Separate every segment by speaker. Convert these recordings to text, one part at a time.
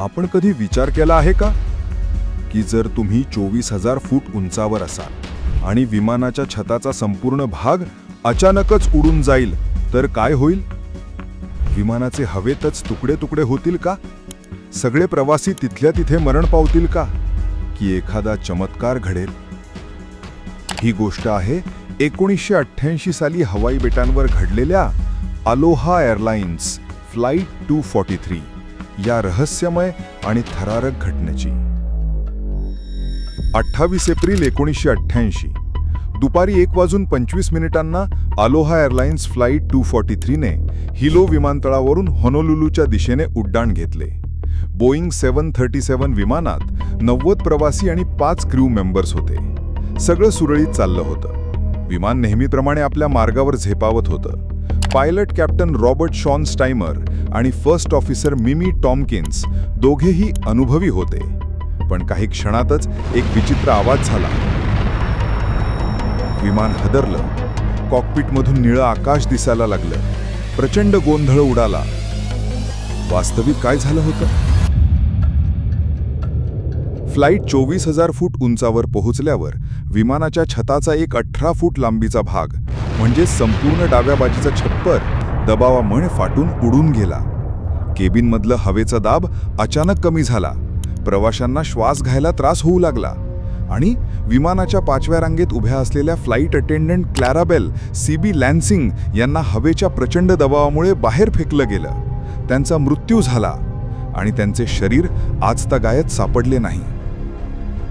Speaker 1: आपण कधी विचार केला आहे का? की जर तुम्ही चोवीस हजार फूट उंचावर असाल आणि विमानाच्या छताचा संपूर्ण भाग अचानकच उडून जाईल तर काय होईल? विमानाचे हवेतच तुकडे तुकडे होतील का? सगळे प्रवासी तिथल्या तिथे मरण पावतील का? की एखादा चमत्कार घडेल? ही गोष्ट आहे एकोणीसशे अठ्ठ्याऐंशी साली हवाई बेटांवर घडलेल्या Aloha Airlines flight two forty three. या रहस्यमय आणि थरारक घटनेची. अठ्ठावीस एप्रिल एकोणीसशे अठ्ठ्याऐंशी. दुपारी एक वाजून पंचवीस मिनिटांना Aloha Airlines flight two forty थ्रीने Hilo विमानतळावरून होनोलुलूच्या दिशेने उड्डाण घेतले. बोईंग सेवन थर्टी सेवन विमानात नव्वद प्रवासी आणि पाच क्रू मेंबर्स होते. सगळं सुरळीत चाललं होतं. विमान नेहमीप्रमाणे आपल्या मार्गावर झेपावत होतं. Pilot captain Robert Schornstheimer first officer मिमी टॉमकिन्स दोघेही अनुभवी होते. पण काही क्षणातच एक विचित्र आवाज झाला. विमान हदरलं. कॉकपिटमधून निळं आकाश दिसायला लागलं. प्रचंड गोंधळ उडाला. वास्तविक काय झालं होतं? फ्लाईट चोवीस हजार फूट उंचावर पोहोचल्यावर विमानाच्या छताचा एक अठरा फूट लांबीचा भाग म्हणजे संपूर्ण डाव्या बाजूचा छप्पर दबावामुळे फाटून उडून गेला. केबिनमधलं हवेचा दाब अचानक कमी झाला. प्रवाशांना श्वास घ्यायला त्रास होऊ लागला आणि विमानाच्या पाचव्या रांगेत उभ्या असलेल्या flight attendant Clarabelle C B Lansing यांना हवेच्या प्रचंड दबावामुळे बाहेर फेकलं गेलं. त्यांचा मृत्यू झाला आणि त्यांचे शरीर आजतागायत सापडले नाही.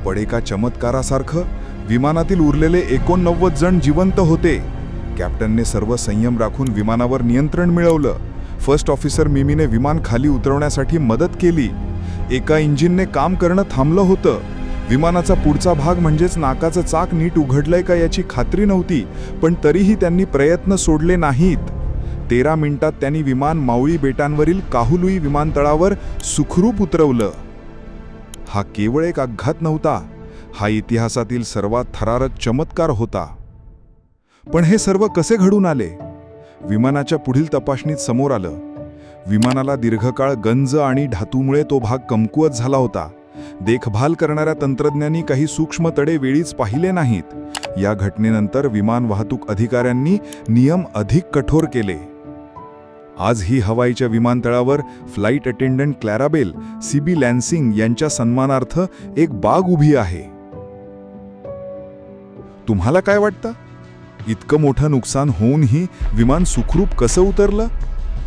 Speaker 1: पण एका चमत्कारासारखं विमानातील उरलेले एकोणनव्वद जण जिवंत होते. कॅप्टनने सर्व संयम राखून विमानावर नियंत्रण मिळवलं. फर्स्ट ऑफिसर मिमीने विमान खाली उतरवण्यासाठी मदत केली. एका इंजिनने काम करणं थांबलं होतं. विमानाचा पुढचा भाग म्हणजेच नाकाचं चाक नीट उघडलंय का याची खात्री नव्हती पण तरीही त्यांनी प्रयत्न सोडले नाहीत. तेरा मिनिटात त्यांनी विमान मावळी बेटांवरील काहुलुई विमानतळावर सुखरूप उतरवलं. हा केवळ एक अपघात नव्हता. हा इतिहासातील सर्वात थरारक चमत्कार होता. पण हे सर्व कसे घडून आले? विमानाच्या पुढील तपासणीत समोर आलं. विमानाला दीर्घकाळ गंज आणि धातूमुळे तो भाग कमकुवत झाला होता. देखभाल करणाऱ्या तंत्रज्ञांनी काही सूक्ष्म तडे वेळीच पाहिले नाहीत. या घटनेनंतर विमान वाहतूक अधिकाऱ्यांनी नियम अधिक कठोर केले. आज ही हवाईच्या विमानतळावर flight attendant Clarabelle CB Lansing यांच्या सन्मानार्थ एक बाग उभी आहे. तुम्हाला काय वाटतं? इतकं मोठं नुकसान होऊनही विमान सुखरूप कसं उतरलं?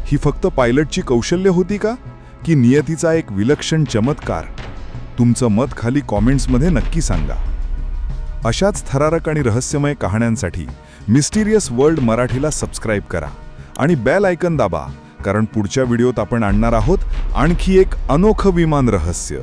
Speaker 1: ही फक्त पायलटची कौशल्य होती का? की नियतीचा एक विलक्षण चमत्कार? तुमचं मत खाली कॉमेंट्समध्ये नक्की सांगा. अशाच थरारक आणि रहस्यमय कहाण्यांसाठी मिस्टिरियस वर्ल्ड मराठीला सबस्क्राईब करा आणि बेल आयकन दाबा कारण पुढच्या व्हिडिओत आपण आणणार आहोत आणखी एक अनोखं विमान रहस्य.